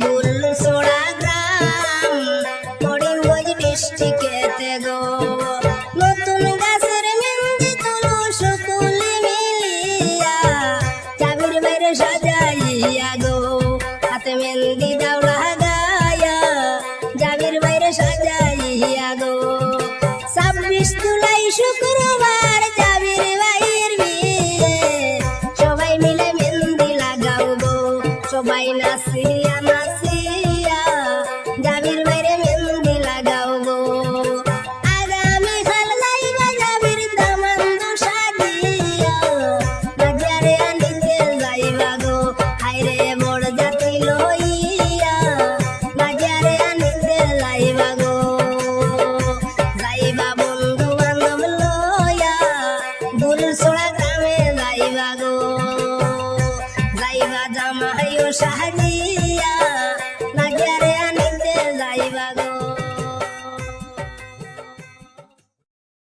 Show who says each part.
Speaker 1: বুল্লু সোনা গ্রাম। মরিম গজ মিষ্টি খেতে গো। নতুন গাছের মেঞ্জি তুলো সকলে মিলিয়া। চাবির বাইরে সাজাইয়া গো। হাতে মেহেন্দি দাওড়া গায়া। চাবির বাইরে সাজাইয়া গো। ছাব্বিশ জুলাই শুক্রবার يشعلي